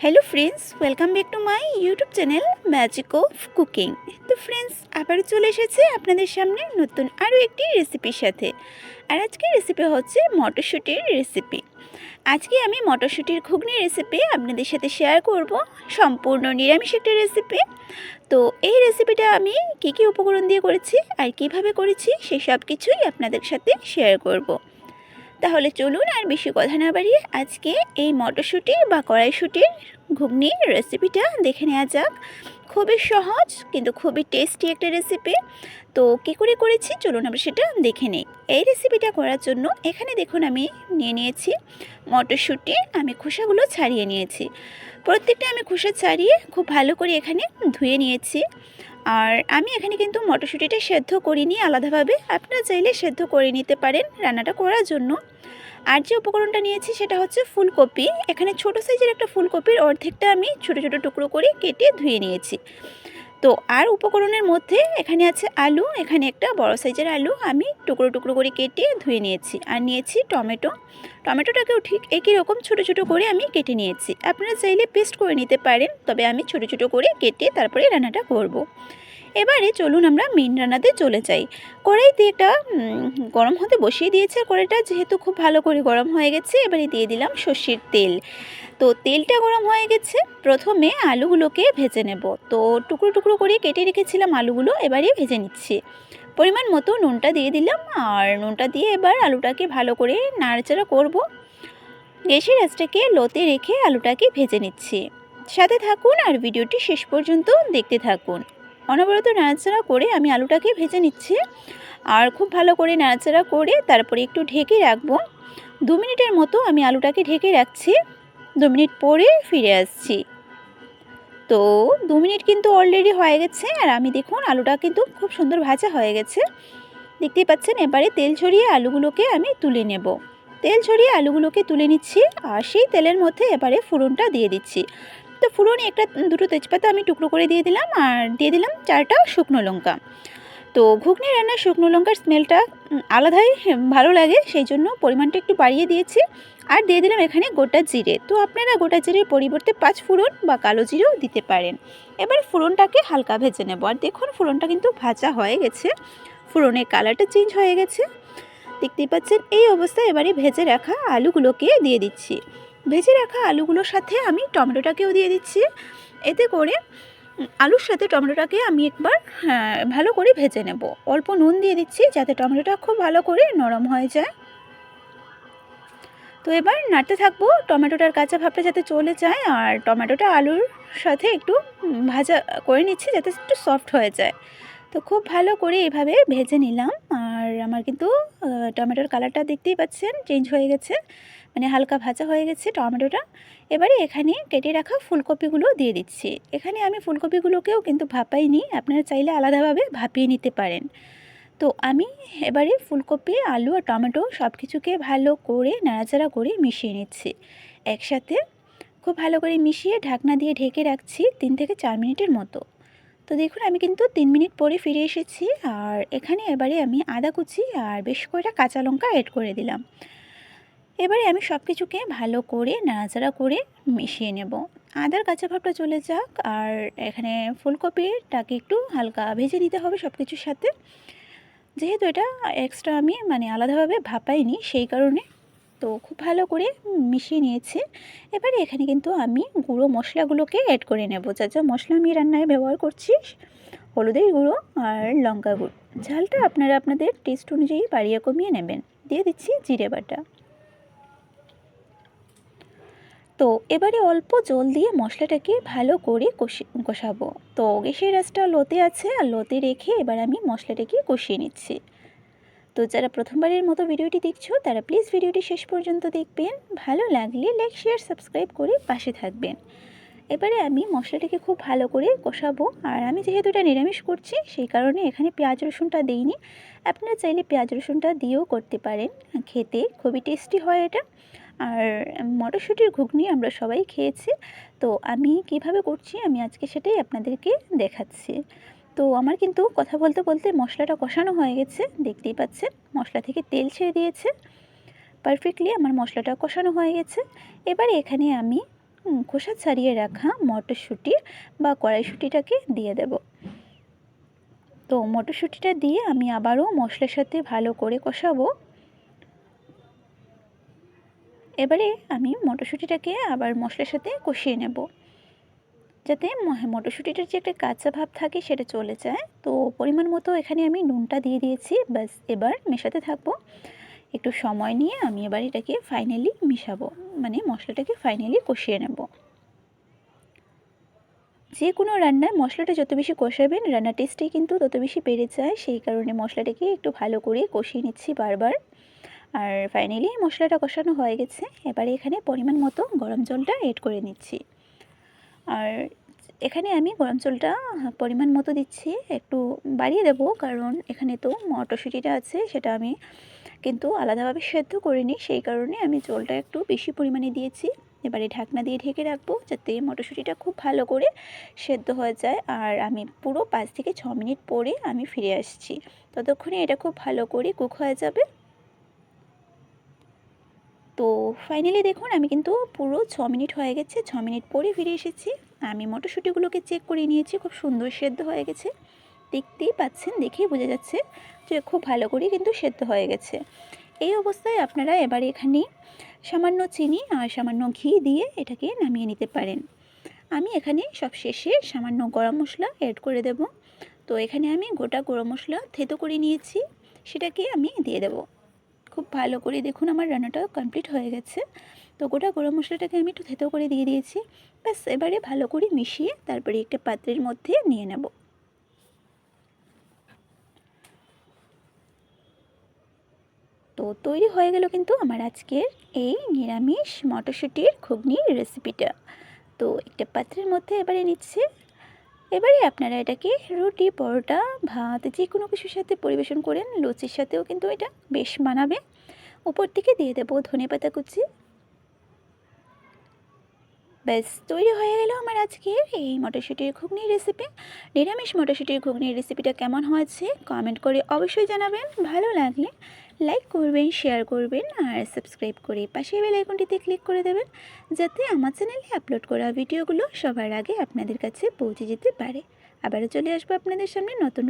Hello friends welcome back to my YouTube channel magic of cooking তো friends আবারও চলে এসেছে আপনাদের সামনে নতুন আরও একটি রেসিপির সাথে। আর আজকের রেসিপি হচ্ছে মটরশুঁটির রেসিপি আজকে আমি মটরশুঁটির ঘুগনি রেসিপি আপনাদের সাথে শেয়ার করব। সম্পূর্ণ নিরামিষ একটি রেসিপি তো এই রেসিপিটা আমি কী কী উপকরণ দিয়ে করেছি আর কীভাবে করেছি সেই সব কিছুই আপনাদের সাথে শেয়ার করব। তাহলে চলুন আর বেশি কথা না বাড়িয়ে আজকে এই মটরশুঁটি বা কড়াইশুঁটির ঘুগনির রেসিপিটা দেখে নেওয়া যাক। খুবই সহজ কিন্তু খুবই টেস্টি একটা রেসিপি তো কী করে করেছি? চলুন আমরা সেটা দেখে নিই। এই রেসিপিটা করার জন্য এখানে দেখুন আমি নিয়ে নিয়েছি মটরশুঁটি, আমি খোসাগুলো ছাড়িয়ে নিয়েছি। প্রত্যেকটা আমি খোসা ছাড়িয়ে খুব ভালো করে এখানে ধুয়ে নিয়েছি। আর আমি এখানে কিন্তু মটরশুঁটিটা সেদ্ধ করিনি আলাদাভাবে। আপনারা চাইলে সেদ্ধ করে নিতে পারেন রান্নাটা করার জন্য। আর যে উপকরণটা নিয়েছি সেটা হচ্ছে ফুলকপি। এখানে ছোট সাইজের একটা ফুলকপির অর্ধেকটা আমি ছোট ছোট টুকরো করে কেটে ধুয়ে নিয়েছি। তো আর উপকরণের মধ্যে এখানে আছে আলু, এখানে একটা বড় সাইজের আলু আমি টুকরো টুকরো করে কেটে ধুয়ে নিয়েছি। আর নিয়েছি টমেটো। টমেটোটাকেও ঠিক একই রকম ছোট ছোট করে আমি কেটে নিয়েছি। আপনারা চাইলে পেস্ট করে নিতে পারেন, তবে আমি ছোট ছোট করে কেটে তারপরে রান্নাটা করব। এবারে চলুন আমরা মেন রান্নাতে চলে যাই। কড়াইতে একটা গরম হতে বসিয়ে দিয়েছে কড়াইটা যেহেতু খুব ভালো করে গরম হয়ে গেছে, এবারে দিয়ে দিলাম সর্ষের তেল। তো তেলটা গরম হয়ে গেছে, প্রথমে আলুগুলোকে ভেজে নেব। তো টুকরো টুকরো করে কেটে রেখেছিলাম আলুগুলো এবারে ভেজে নিচ্ছি। পরিমাণ মতো নুনটা দিয়ে দিলাম আর নুনটা দিয়ে এবার আলুটাকে ভালো করে নাড়াচাড়া করব। গ্যাসের আঁচটাকে লোতে রেখে আলুটাকে ভেজে নিচ্ছি। সাথে থাকুন আর ভিডিওটি শেষ পর্যন্ত দেখতে থাকুন। অনবরত নাড়াচাড়া করে আমি আলুটাকে ভেজে নিচ্ছি। আর খুব ভালো করে নাড়াচাড়া করে তারপরে একটু ঢেকে রাখব। দু মিনিটের মতো আমি আলুটাকে ঢেকে রাখছি। দু মিনিট পরে ফিরে আসছি। তো দু মিনিট কিন্তু অলরেডি হয়ে গেছে। আর আমি দেখুন আলুটা কিন্তু খুব সুন্দর ভাজা হয়ে গেছে। দেখতেই পাচ্ছেন এবারে তেল ছড়িয়ে আলুগুলোকে আমি তুলে নেব। তেল ছড়িয়ে আলুগুলোকে তুলে নিচ্ছি। আর সেই তেলের মধ্যে এবারে ফোড়নটা দিয়ে দিচ্ছি। তো ফুরনে একটা দুটো তেজপাতা আমি টুকরো করে দিয়ে দিলাম আর দিয়ে দিলাম চারটা শুকনো লঙ্কা। তো ঘুগনি রান্নার শুকনো লঙ্কার স্মেলটা আলাদাই ভালো লাগে, সেই জন্য পরিমাণটা একটু বাড়িয়ে দিয়েছি। আর দিয়ে দিলাম এখানে গোটা জিরে। তো আপনারা গোটা জিরের পরিবর্তে পাঁচ ফোড়ন বা কালো জিরেও দিতে পারেন। এবার ফোড়নটাকে হালকা ভেজে নেব। আর দেখুন, ফোড়নটা কিন্তু ভাজা হয়ে গেছে। ফোড়নের কালারটা চেঞ্জ হয়ে গেছে। দেখতেই পাচ্ছেন, এই অবস্থায় এবারে ভেজে রাখা আলুগুলোকে দিয়ে দিচ্ছি। ভেজে রাখা আলুগুলোর সাথে আমি টমেটোটাকেও দিয়ে দিচ্ছি। এতে করে আলুর সাথে টমেটোটাকে আমি একবার হ্যাঁ, ভালো করে ভেজে নেব। অল্প নুন দিয়ে দিচ্ছি যাতে টমেটোটা খুব ভালো করে নরম হয়ে যায়। তো এবার নাড়তে থাকব। টমেটোটার কাঁচা ভাবটা যাতে চলে যায় আর টমেটোটা আলুর সাথে একটু ভাজা করে নিচ্ছি যাতে একটু সফট হয়ে যায়। তো খুব ভালো করে এভাবে ভেজে নিলাম। আর আমার কিন্তু টমেটোর কালারটা দেখতেই পাচ্ছেন চেঞ্জ হয়ে গেছে। মানে হালকা ভাজা হয়ে গেছে টমেটোটা। এবারে এখানে কেটে রাখা ফুলকপিগুলো দিয়ে দিচ্ছি। এখানে আমি ফুলকপিগুলোকেও কিন্তু ভাপাইনি, আপনারা চাইলে আলাদাভাবে ভাপিয়ে নিতে পারেন। তো আমি এবারে ফুলকপি, আলু আর টমেটো সব কিছুকে ভালো করে নাড়াচাড়া করে মিশিয়ে নিচ্ছি। একসাথে খুব ভালো করে মিশিয়ে ঢাকনা দিয়ে ঢেকে রাখছি তিন থেকে চার মিনিটের মতো। তো দেখুন, আমি কিন্তু তিন মিনিট পরে ফিরে এসেছি। আর এখানে এবারে আমি আদা কুচি আর বেশ কয়েকটা কাঁচা লঙ্কা অ্যাড করে দিলাম। এবারে আমি সব কিছুকে ভালো করে, নাড়াচাড়া করে মিশিয়ে নেব। আদার কাঁচা ভাবটা চলে যাক, আর এখানে ফুলকপিটাকে একটু হালকা ভেজে নিতে হবে সব কিছুর সাথে। যেহেতু এটা এক্সট্রা আমি মানে আলাদাভাবে ভাপাইনি, সেই কারণে তো খুব ভালো করে মিশিয়ে নিয়েছি। এবারে এখানে কিন্তু আমি গুঁড়ো মশলাগুলোকে অ্যাড করে নেব। যা যা মশলা আমি রান্নায় ব্যবহার করছি, হলুদের গুঁড়ো আর লঙ্কা গুঁড়ো। ঝালটা আপনারা আপনাদের টেস্ট অনুযায়ী বাড়িয়ে কমিয়ে নেবেন। দিয়ে দিচ্ছি জিরে বাটা। তো এবারে অল্প জল দিয়ে মশলাটাকে ভালো করে কষি, কষাবো। তো গ্যাসের রাসটা লোতে আছে, আর লোতে রেখে এবার আমি মশলাটাকে কষিয়ে নিচ্ছি। তো যারা প্রথমবারের মতো ভিডিওটি দেখছ, তারা প্লিজ ভিডিওটি শেষ পর্যন্ত দেখবেন। ভালো লাগলে লাইক, শেয়ার, সাবস্ক্রাইব করে পাশে থাকবেন। এবারে আমি মশলাটাকে খুব ভালো করে কষাবো। আর আমি যেহেতু এটা নিরামিষ করছি, সেই কারণে এখানে পেঁয়াজ রসুনটা দিইনি। আপনারা চাইলে পেঁয়াজ রসুনটা দিয়েও করতে পারেন। খেতে খুবই টেস্টি হয় এটা। আর মটরশুঁটির ঘুগনি আমরা সবাই খেয়েছি। তো আমি কীভাবে করছি আমি আজকে সেটাই আপনাদেরকে দেখাচ্ছি। তো আমার কিন্তু কথা বলতে বলতে মশলাটা কষানো হয়ে গেছে, দেখতেই পাচ্ছেন। মশলা থেকে তেল ছেড়ে দিয়েছে। পারফেক্টলি আমার মশলাটা কষানো হয়ে গেছে। এবারে এখানে আমি খোসা ছাড়িয়ে রাখা মটরশুঁটি বা কড়াইশুঁটিটাকে দিয়ে দেব। তো মটরশুঁটিটা দিয়ে আমি আবারও মশলার সাথে ভালো করে কষাবো। এবারে আমি মটরশুঁটিটাকে আবার মশলার সাথে কষিয়ে নেব। যাতে মটরশুঁটিটার যে একটা কাঁচা ভাব থাকে সেটা চলে যায়। তো পরিমাণ মতো এখানে আমি নুনটা দিয়ে দিয়েছি। ব্যাস, এবার মেশাতে থাকব। একটু সময় নিয়ে আমি এবার এটাকে ফাইনালি মিশাবো। মানে মশলাটাকে ফাইনালি কষিয়ে নেব। যে কোনো রান্নায় মশলাটা যত বেশি কষাবেন, রান্নার টেস্টই কিন্তু তত বেশি বেড়ে যায়। সেই কারণে মশলাটাকে একটু ভালো করে কষিয়ে নিচ্ছি বারবার। আর ফাইনালি মশলাটা কষানো হয়ে গেছে। এবারে এখানে পরিমাণ মতো গরম জলটা এড করে নিচ্ছি। আর এখানে আমি গরম জলটা পরিমাণ মতো দিচ্ছি। একটু বাড়িয়ে দেবো, কারণ এখানে তো মটরশুঁটিটা আছে, সেটা আমি কিন্তু আলাদাভাবে সেদ্ধ করিনি। সেই কারণে আমি জলটা একটু বেশি পরিমাণে দিয়েছি। এবারে ঢাকনা দিয়ে ঢেকে রাখব, যাতে মটরশুঁটিটা খুব ভালো করে সেদ্ধ হয়ে যায়। আর আমি পুরো পাঁচ থেকে ছ মিনিট পরে আমি ফিরে আসছি। ততক্ষণে এটা খুব ভালো করে কুক হয়ে যাবে। ফাইনালি দেখুন, আমি কিন্তু পুরো ছ মিনিট হয়ে গেছে, ছ মিনিট পরে ফিরে এসেছি। আমি মটরশুঁটিগুলোকে চেক করে নিয়েছি, খুব সুন্দর সেদ্ধ হয়ে গেছে। দেখতেই পাচ্ছেন, দেখেই বোঝা যাচ্ছে যে খুব ভালো করে কিন্তু সেদ্ধ হয়ে গেছে। এই অবস্থায় আপনারা এবার এখানে সামান্য চিনি আর সামান্য ঘি দিয়ে এটাকে নামিয়ে নিতে পারেন। আমি এখানে সব শেষে সামান্য গরম মশলা অ্যাড করে দেব। তো এখানে আমি গোটা গরম মশলা থেতো করে নিয়েছি, সেটাকে আমি দিয়ে দেবো। খুব ভালো করে দেখুন আমার রান্নাটা কমপ্লিট হয়ে গেছে। তো গোটা গরম মশলাটাকে আমি একটু থেতো করে দিয়ে দিয়েছি। ব্যাস, এবারে ভালো করে মিশিয়ে তারপরে একটা পাত্রের মধ্যে নিয়ে নেব। তো তৈরি হয়ে গেল কিন্তু আমার আজকের এই নিরামিষ মটরশুঁটির ঘুগনির রেসিপিটা তো একটা পাত্রের মধ্যে এবারে নিচ্ছে এবারে আপনারা এটাকে রুটি, পরোটা, ভাত যে কোনো কিছুর সাথে পরিবেশন করেন। লুচির সাথেও কিন্তু এটা বেশ মানাবে উপর থেকে দিয়ে দেবো ধনে পাতা কুচি। ব্যাস, তৈরি হয়ে গেল আমার আজকের এই মটরশুঁটির ঘুগনির রেসিপি নিরামিষ মটরশুঁটির ঘুগনির রেসিপিটা কেমন হয়েছে কমেন্ট করে অবশ্যই জানাবেন। ভালো লাগলে লাইক করবেন শেয়ার করবেন আর সাবস্ক্রাইব করে পাশে বেল আইকনটিতে ক্লিক করে দেবেন, যাতে আমার চ্যানেলে আপলোড করা ভিডিওগুলো সবার আগে আপনাদের কাছে পৌঁছে যেতে পারে। আবারও চলে আসব আপনাদের সামনে নতুন